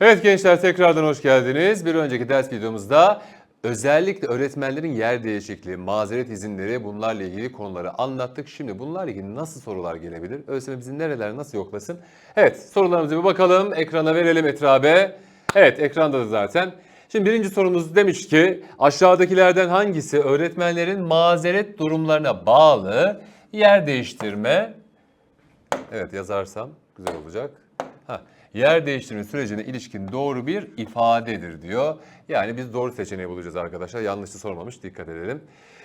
Evet gençler tekrardan hoş geldiniz. Bir önceki ders videomuzda özellikle öğretmenlerin yer değişikliği, mazeret izinleri bunlarla ilgili konuları anlattık. Şimdi bunlarla ilgili nasıl sorular gelebilir? ÖSYM bizi nereler nasıl yoklasın? Evet sorularımıza bir bakalım. Ekrana verelim Etrabe. Evet ekranda da zaten. Şimdi birinci sorumuz demiş ki aşağıdakilerden hangisi öğretmenlerin mazeret durumlarına bağlı yer değiştirme Evet yazarsam güzel olacak. Ha, yer değiştirme sürecine ilişkin doğru bir ifadedir diyor. Yani biz doğru seçeneği bulacağız arkadaşlar. Yanlışlı sormamış dikkat edelim.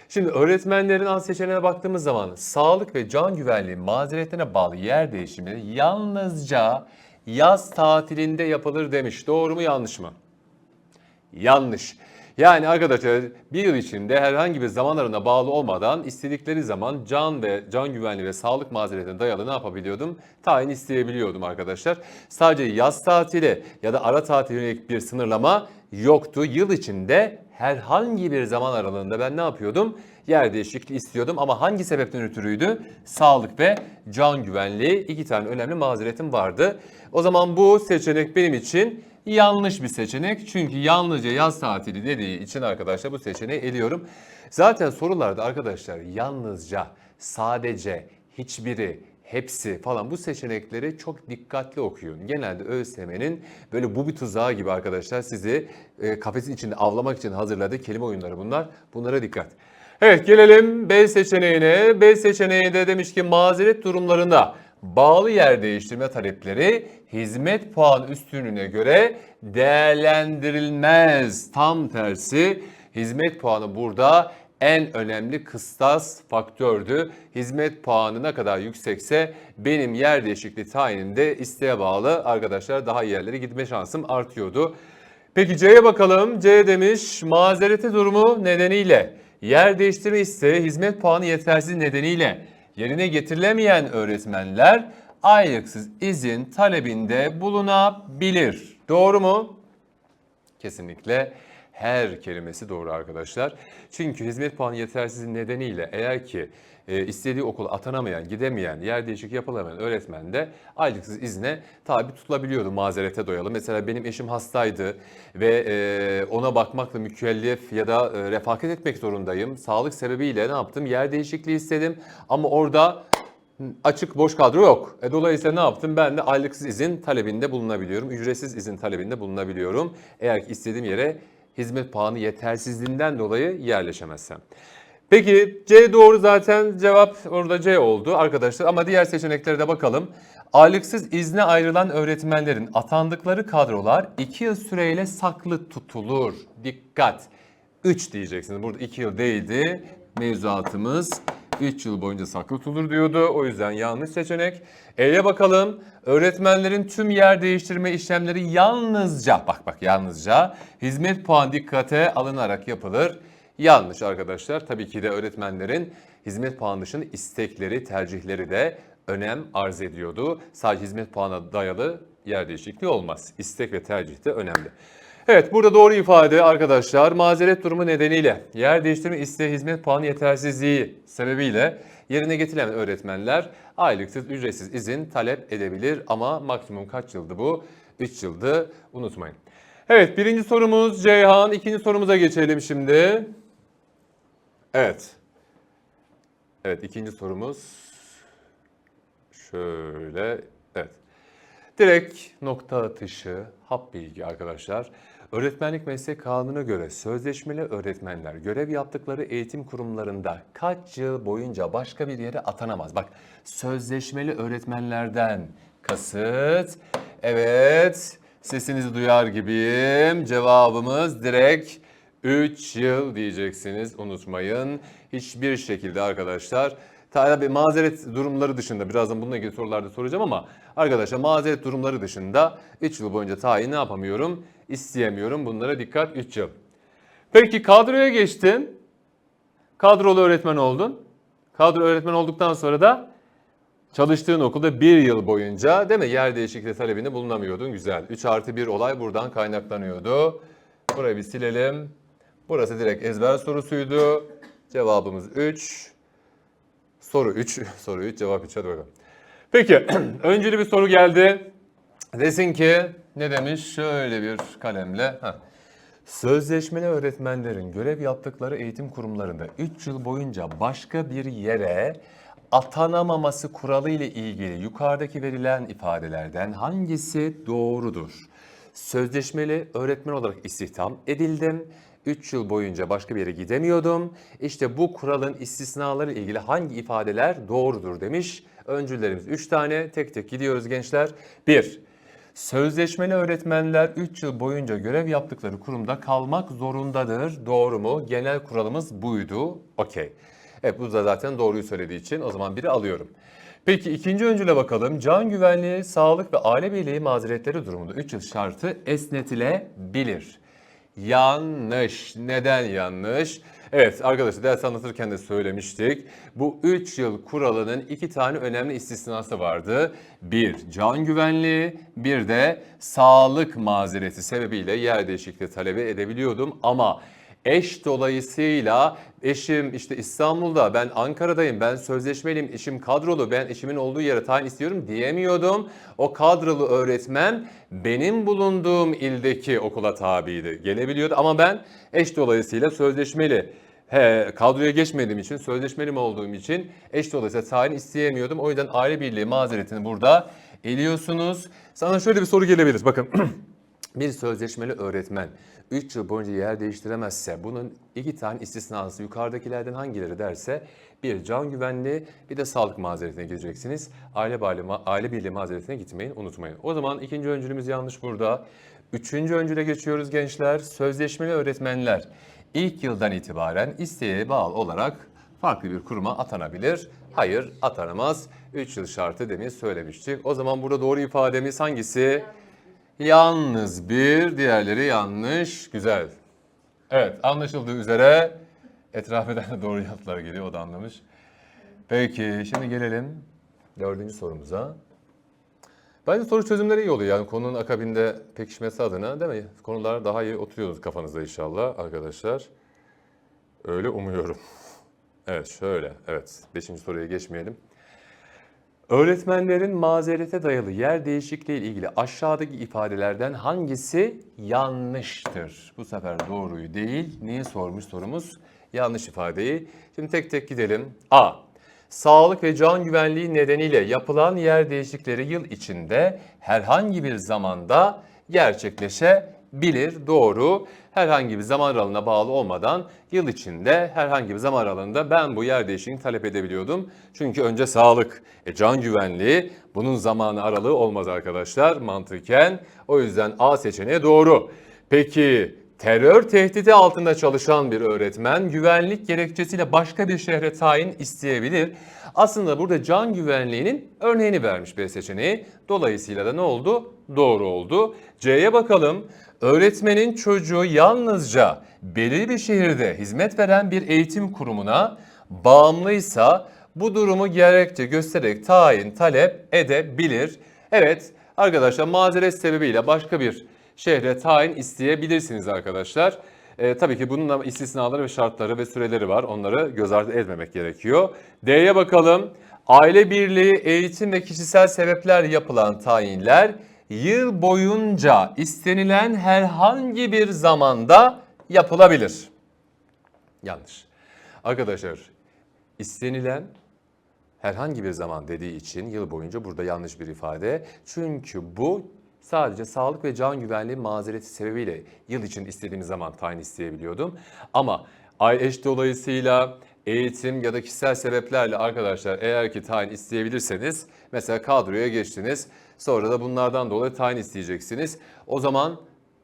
Şimdi öğretmenlerin az seçeneğine baktığımız zaman sağlık ve can güvenliği mazeretine bağlı yer değişimi yalnızca yaz tatilinde yapılır demiş. Doğru mu yanlış mı? Yanlış. Yani arkadaşlar bir yıl içinde herhangi bir zaman aralığına bağlı olmadan istedikleri zaman can ve can güvenliği ve sağlık mazeretine dayalı ne yapabiliyordum? Tayin isteyebiliyordum arkadaşlar. Sadece yaz tatili ya da ara tatile yönelik bir sınırlama yoktu. Yıl içinde herhangi bir zaman aralığında ben ne yapıyordum? Yer değişikliği istiyordum ama hangi sebepten ötürüydü? Sağlık ve can güvenliği iki tane önemli mazeretim vardı. O zaman bu seçenek benim için yanlış bir seçenek. Çünkü yalnızca yaz tatili dediği için arkadaşlar bu seçeneği eliyorum. Zaten sorularda arkadaşlar yalnızca, sadece, hiçbiri, hepsi falan bu seçenekleri çok dikkatli okuyun. Genelde ÖSYM'nin böyle bu bir tuzağı gibi arkadaşlar sizi e, kafesin içinde avlamak için hazırladığı kelime oyunları bunlar. Bunlara dikkat. Evet gelelim B seçeneğine. B seçeneğinde demiş ki mazeret durumlarında bağlı yer değiştirme talepleri hizmet puan üstünlüğüne göre değerlendirilmez. Tam tersi hizmet puanı burada en önemli kıstas faktördü. Hizmet puanı ne kadar yüksekse benim yer değişikliği tayininde isteğe bağlı arkadaşlar daha iyi yerlere gitme şansım artıyordu. Peki C'ye bakalım. C demiş mazereti durumu nedeniyle yer değiştirme isteği hizmet puanı yetersiz nedeniyle yerine getirilemeyen öğretmenler aylıksız izin talebinde bulunabilir. Doğru mu? Kesinlikle her kelimesi doğru arkadaşlar. Çünkü hizmet puanı yetersizliği nedeniyle eğer ki e, istediği okula atanamayan, gidemeyen, yer değişik yapılamayan öğretmen de aylıksız izne tabi tutulabiliyordu mazerete doyalı. Mesela benim eşim hastaydı ve e, ona bakmakla mükellef ya da e, refakat etmek zorundayım. Sağlık sebebiyle ne yaptım? Yer değişikliği istedim ama orada açık boş kadro yok. E, dolayısıyla ne yaptım? Ben de aylıksız izin talebinde bulunabiliyorum. Ücretsiz izin talebinde bulunabiliyorum. Eğer ki istediğim yere hizmet puanı yetersizliğinden dolayı yerleşemezsem. Peki C doğru zaten cevap orada C oldu arkadaşlar ama diğer seçeneklere de bakalım. Aylıksız izne ayrılan öğretmenlerin atandıkları kadrolar 2 yıl süreyle saklı tutulur. Dikkat. 3 diyeceksiniz. Burada 2 yıl değildi. Mevzuatımız 3 yıl boyunca saklı tutulur diyordu. O yüzden yanlış seçenek. E'ye bakalım. Öğretmenlerin tüm yer değiştirme işlemleri yalnızca, bak bak yalnızca hizmet puan dikkate alınarak yapılır. Yanlış arkadaşlar. Tabii ki de öğretmenlerin hizmet puanı dışında istekleri, tercihleri de önem arz ediyordu. Sadece hizmet puanına dayalı yer değişikliği olmaz. İstek ve tercih de önemli. Evet burada doğru ifade arkadaşlar mazeret durumu nedeniyle yer değiştirme isteği hizmet puanı yetersizliği sebebiyle yerine getirilen öğretmenler aylıksız ücretsiz izin talep edebilir ama maksimum kaç yıldı bu? 3 yıldı unutmayın. Evet birinci sorumuz Ceyhan. ikinci sorumuza geçelim şimdi. Evet. Evet ikinci sorumuz şöyle. Evet. Direkt nokta atışı, hap bilgi arkadaşlar. Öğretmenlik meslek kanununa göre sözleşmeli öğretmenler görev yaptıkları eğitim kurumlarında kaç yıl boyunca başka bir yere atanamaz? Bak sözleşmeli öğretmenlerden kasıt. Evet sesinizi duyar gibiyim. Cevabımız direkt 3 yıl diyeceksiniz unutmayın. Hiçbir şekilde arkadaşlar Tabi mazeret durumları dışında birazdan bununla ilgili sorularda soracağım ama arkadaşlar mazeret durumları dışında 3 yıl boyunca tayin ne yapamıyorum? İsteyemiyorum. Bunlara dikkat 3 yıl. Peki kadroya geçtin. Kadrolu öğretmen oldun. Kadro öğretmen olduktan sonra da çalıştığın okulda bir yıl boyunca değil mi yer değişikliği talebinde bulunamıyordun. Güzel. 3 artı 1 olay buradan kaynaklanıyordu. Burayı bir silelim. Burası direkt ezber sorusuydu. Cevabımız 3. Soru 3. Soru 3 cevap 3 hadi bakalım. Peki önceli bir soru geldi. Desin ki ne demiş şöyle bir kalemle. Heh. Sözleşmeli öğretmenlerin görev yaptıkları eğitim kurumlarında 3 yıl boyunca başka bir yere atanamaması kuralı ile ilgili yukarıdaki verilen ifadelerden hangisi doğrudur? Sözleşmeli öğretmen olarak istihdam edildim. 3 yıl boyunca başka bir yere gidemiyordum. İşte bu kuralın istisnaları ilgili hangi ifadeler doğrudur demiş. Öncülerimiz 3 tane tek tek gidiyoruz gençler. 1. Sözleşmeli öğretmenler 3 yıl boyunca görev yaptıkları kurumda kalmak zorundadır. Doğru mu? Genel kuralımız buydu. Okey. Evet bu da zaten doğruyu söylediği için o zaman biri alıyorum. Peki ikinci öncüle bakalım. Can güvenliği, sağlık ve aile birliği mazeretleri durumunda 3 yıl şartı esnetilebilir. Yanlış. Neden yanlış? Evet arkadaşlar ders anlatırken de söylemiştik. Bu 3 yıl kuralının iki tane önemli istisnası vardı. Bir can güvenliği, bir de sağlık mazereti sebebiyle yer değişikliği talebi edebiliyordum. Ama eş dolayısıyla eşim işte İstanbul'da ben Ankara'dayım ben sözleşmeliyim eşim kadrolu ben eşimin olduğu yere tayin istiyorum diyemiyordum. O kadrolu öğretmen benim bulunduğum ildeki okula tabiydi gelebiliyordu ama ben eş dolayısıyla sözleşmeli He, kadroya geçmediğim için, sözleşmeli mi olduğum için eş dolayısıyla tayin isteyemiyordum. O yüzden aile birliği mazeretini burada eliyorsunuz. Sana şöyle bir soru gelebilir. Bakın bir sözleşmeli öğretmen 3 yıl boyunca yer değiştiremezse bunun iki tane istisnası yukarıdakilerden hangileri derse bir can güvenliği bir de sağlık mazeretine gideceksiniz. Aile, birliği, aile birliği mazeretine gitmeyin unutmayın. O zaman ikinci öncülümüz yanlış burada. Üçüncü öncüle geçiyoruz gençler. Sözleşmeli öğretmenler ilk yıldan itibaren isteğe bağlı olarak farklı bir kuruma atanabilir. Hayır atanamaz. 3 yıl şartı demin söylemiştik. O zaman burada doğru ifademiz hangisi? Yalnız bir, diğerleri yanlış. Güzel. Evet, anlaşıldığı üzere etrafından da doğru yanıtlar geliyor, o da anlamış. Peki, şimdi gelelim dördüncü sorumuza. Bence soru çözümleri iyi oluyor. Yani konunun akabinde pekişmesi adına değil mi? Konular daha iyi oturuyoruz kafanızda inşallah arkadaşlar. Öyle umuyorum. Evet şöyle, evet. Beşinci soruya geçmeyelim. Öğretmenlerin mazerete dayalı yer değişikliği ile ilgili aşağıdaki ifadelerden hangisi yanlıştır? Bu sefer doğruyu değil, neyi sormuş sorumuz? Yanlış ifadeyi. Şimdi tek tek gidelim. A. Sağlık ve can güvenliği nedeniyle yapılan yer değişikleri yıl içinde herhangi bir zamanda gerçekleşebilir. Doğru. Herhangi bir zaman aralığına bağlı olmadan yıl içinde herhangi bir zaman aralığında ben bu yer değişikliğini talep edebiliyordum. Çünkü önce sağlık, e, can güvenliği bunun zamanı aralığı olmaz arkadaşlar mantıken. O yüzden A seçeneği doğru. Peki terör tehdidi altında çalışan bir öğretmen güvenlik gerekçesiyle başka bir şehre tayin isteyebilir. Aslında burada can güvenliğinin örneğini vermiş B seçeneği. Dolayısıyla da ne oldu? Doğru oldu. C'ye bakalım. Öğretmenin çocuğu yalnızca belirli bir şehirde hizmet veren bir eğitim kurumuna bağımlıysa bu durumu gerekçe göstererek tayin talep edebilir. Evet arkadaşlar mazeret sebebiyle başka bir şehre tayin isteyebilirsiniz arkadaşlar. E, tabii ki bunun da istisnaları ve şartları ve süreleri var. Onları göz ardı etmemek gerekiyor. D'ye bakalım. Aile birliği, eğitim ve kişisel sebepler yapılan tayinler yıl boyunca istenilen herhangi bir zamanda yapılabilir. Yanlış. Arkadaşlar istenilen herhangi bir zaman dediği için yıl boyunca burada yanlış bir ifade. Çünkü bu sadece sağlık ve can güvenliği mazereti sebebiyle yıl için istediğim zaman tayin isteyebiliyordum. Ama eş dolayısıyla eğitim ya da kişisel sebeplerle arkadaşlar eğer ki tayin isteyebilirseniz mesela kadroya geçtiniz sonra da bunlardan dolayı tayin isteyeceksiniz. O zaman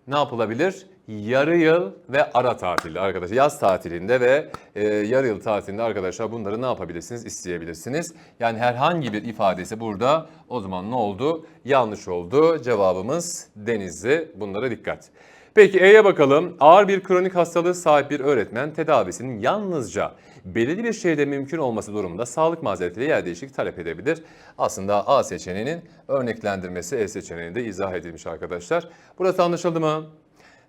ne yapılabilir? Yarı yıl ve ara tatilde arkadaşlar. Yaz tatilinde ve e, yarı yıl tatilinde arkadaşlar bunları ne yapabilirsiniz? isteyebilirsiniz. Yani herhangi bir ifadesi burada o zaman ne oldu? Yanlış oldu. Cevabımız Denizli. Bunlara dikkat. Peki E'ye bakalım. Ağır bir kronik hastalığı sahip bir öğretmen tedavisinin yalnızca belirli bir şeyde mümkün olması durumunda sağlık mazeretiyle yer değişiklik talep edebilir. Aslında A seçeneğinin örneklendirmesi E seçeneğinde izah edilmiş arkadaşlar. Burası anlaşıldı mı?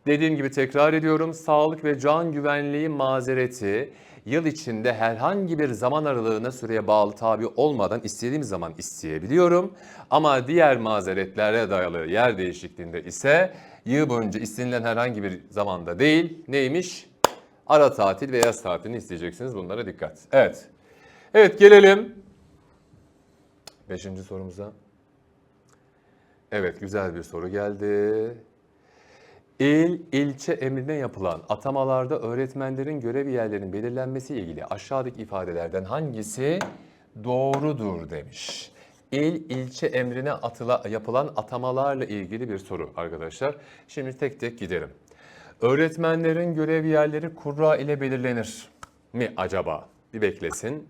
Dediğim gibi tekrar ediyorum sağlık ve can güvenliği mazereti yıl içinde herhangi bir zaman aralığına süreye bağlı tabi olmadan istediğim zaman isteyebiliyorum. Ama diğer mazeretlere dayalı yer değişikliğinde ise yıl boyunca istenilen herhangi bir zamanda değil neymiş? Ara tatil ve yaz tatilini isteyeceksiniz. Bunlara dikkat. Evet. Evet gelelim. Beşinci sorumuza. Evet güzel bir soru geldi. İl, ilçe emrine yapılan atamalarda öğretmenlerin görev yerlerinin belirlenmesi ilgili aşağıdaki ifadelerden hangisi doğrudur demiş. İl, ilçe emrine atıla, yapılan atamalarla ilgili bir soru arkadaşlar. Şimdi tek tek gidelim. Öğretmenlerin görev yerleri kurra ile belirlenir mi acaba? Bir beklesin.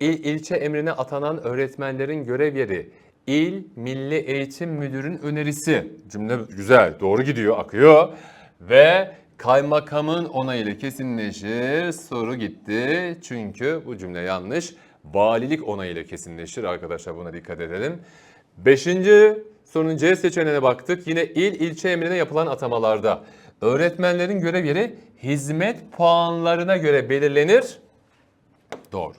İl, ilçe emrine atanan öğretmenlerin görev yeri İl Milli Eğitim Müdürü'nün önerisi. Cümle güzel, doğru gidiyor, akıyor. Ve kaymakamın onayıyla kesinleşir. Soru gitti. Çünkü bu cümle yanlış. Valilik onayıyla kesinleşir arkadaşlar buna dikkat edelim. Beşinci sorunun C seçeneğine baktık. Yine il ilçe emrine yapılan atamalarda öğretmenlerin görev yeri hizmet puanlarına göre belirlenir. Doğru.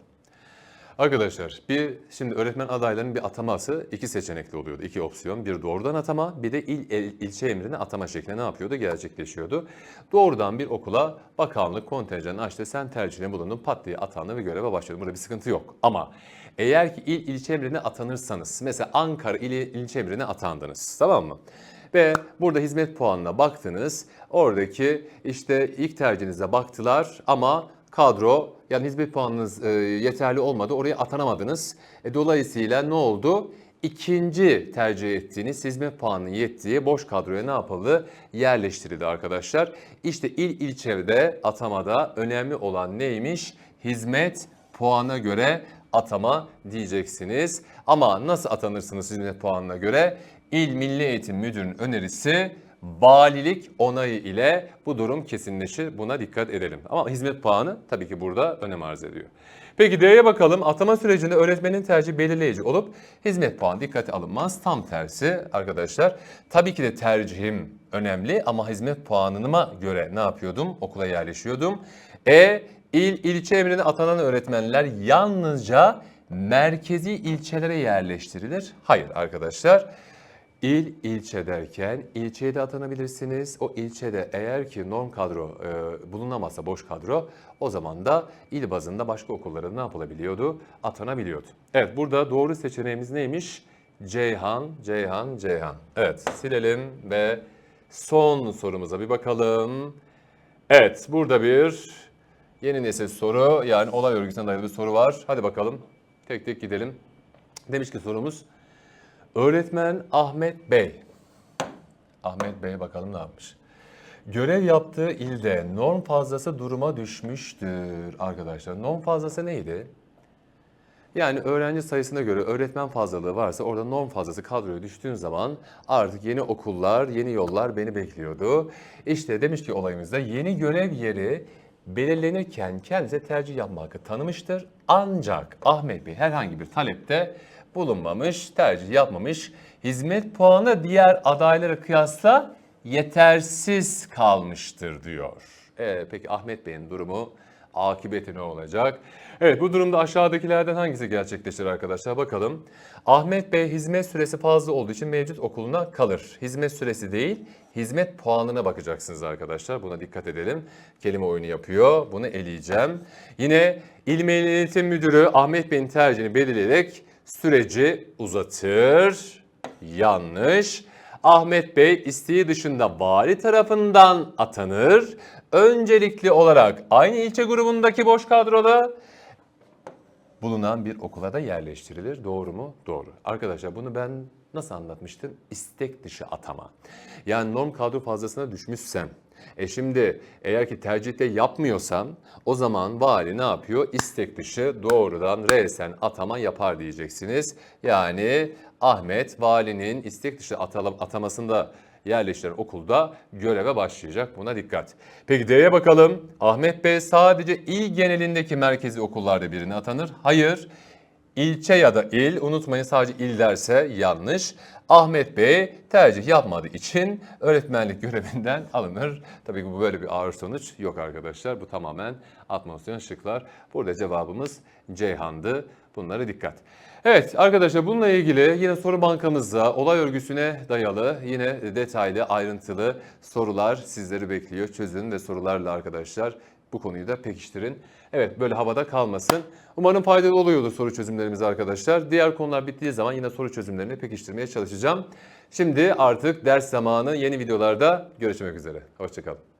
Arkadaşlar bir şimdi öğretmen adaylarının bir ataması iki seçenekli oluyordu. iki opsiyon. Bir doğrudan atama bir de il, il- ilçe emrine atama şeklinde ne yapıyordu? Gerçekleşiyordu. Doğrudan bir okula bakanlık kontenjanı açtı. Sen tercihine bulundun pat diye atandı ve göreve başladın. Burada bir sıkıntı yok. Ama eğer ki il ilçe emrine atanırsanız mesela Ankara il ilçe emrine atandınız tamam mı? Ve burada hizmet puanına baktınız. Oradaki işte ilk tercihinize baktılar ama kadro yani hizmet puanınız e, yeterli olmadı. Oraya atanamadınız. E, dolayısıyla ne oldu? İkinci tercih ettiğiniz hizmet puanının yettiği boş kadroya ne yapıldı? Yerleştirildi arkadaşlar. İşte il ilçede atamada önemli olan neymiş? Hizmet puana göre atama diyeceksiniz. Ama nasıl atanırsınız hizmet puanına göre? İl Milli Eğitim Müdürü'nün önerisi valilik onayı ile bu durum kesinleşir. Buna dikkat edelim. Ama hizmet puanı tabii ki burada önem arz ediyor. Peki D'ye bakalım. Atama sürecinde öğretmenin tercihi belirleyici olup hizmet puanı dikkate alınmaz. Tam tersi arkadaşlar. Tabii ki de tercihim önemli ama hizmet puanıma göre ne yapıyordum? Okula yerleşiyordum. E il ilçe emrine atanan öğretmenler yalnızca merkezi ilçelere yerleştirilir. Hayır arkadaşlar. İl ilçe derken ilçeye de atanabilirsiniz. O ilçede eğer ki norm kadro e, bulunamazsa boş kadro o zaman da il bazında başka okullara ne yapılabiliyordu? Atanabiliyordu. Evet burada doğru seçeneğimiz neymiş? Ceyhan, Ceyhan, Ceyhan. Evet silelim ve son sorumuza bir bakalım. Evet burada bir yeni nesil soru yani olay örgüsüne dayalı bir soru var. Hadi bakalım tek tek gidelim. Demiş ki sorumuz Öğretmen Ahmet Bey. Ahmet Bey bakalım ne yapmış. Görev yaptığı ilde norm fazlası duruma düşmüştür arkadaşlar. Norm fazlası neydi? Yani öğrenci sayısına göre öğretmen fazlalığı varsa orada norm fazlası kadroya düştüğün zaman artık yeni okullar, yeni yollar beni bekliyordu. İşte demiş ki olayımızda yeni görev yeri belirlenirken kendisi tercih yapma hakkı tanımıştır. Ancak Ahmet Bey herhangi bir talepte bulunmamış, tercih yapmamış. Hizmet puanı diğer adaylara kıyasla yetersiz kalmıştır diyor. Ee, peki Ahmet Bey'in durumu akıbeti ne olacak? Evet bu durumda aşağıdakilerden hangisi gerçekleşir arkadaşlar bakalım. Ahmet Bey hizmet süresi fazla olduğu için mevcut okuluna kalır. Hizmet süresi değil hizmet puanına bakacaksınız arkadaşlar. Buna dikkat edelim. Kelime oyunu yapıyor. Bunu eleyeceğim. Yine İl Milli Eğitim Müdürü Ahmet Bey'in tercihini belirleyerek süreci uzatır. Yanlış. Ahmet Bey isteği dışında vali tarafından atanır. Öncelikli olarak aynı ilçe grubundaki boş kadroda bulunan bir okula da yerleştirilir. Doğru mu? Doğru. Arkadaşlar bunu ben nasıl anlatmıştım? İstek dışı atama. Yani norm kadro fazlasına düşmüşsem, e şimdi eğer ki tercihte yapmıyorsam o zaman vali ne yapıyor? İstek dışı doğrudan resen atama yapar diyeceksiniz. Yani Ahmet valinin istek dışı atamasında yerleştirilen okulda göreve başlayacak. Buna dikkat. Peki D'ye bakalım. Ahmet Bey sadece il genelindeki merkezi okullarda birine atanır. Hayır. ilçe ya da il, unutmayın sadece il derse yanlış. Ahmet Bey tercih yapmadığı için öğretmenlik görevinden alınır. Tabii ki bu böyle bir ağır sonuç yok arkadaşlar. Bu tamamen atmosfer şıklar. Burada cevabımız Ceyhan'dı. Bunlara dikkat. Evet arkadaşlar bununla ilgili yine soru bankamızda olay örgüsüne dayalı yine detaylı ayrıntılı sorular sizleri bekliyor. Çözün ve sorularla arkadaşlar bu konuyu da pekiştirin. Evet böyle havada kalmasın. Umarım faydalı oluyordur soru çözümlerimiz arkadaşlar. Diğer konular bittiği zaman yine soru çözümlerini pekiştirmeye çalışacağım. Şimdi artık ders zamanı yeni videolarda görüşmek üzere. Hoşçakalın.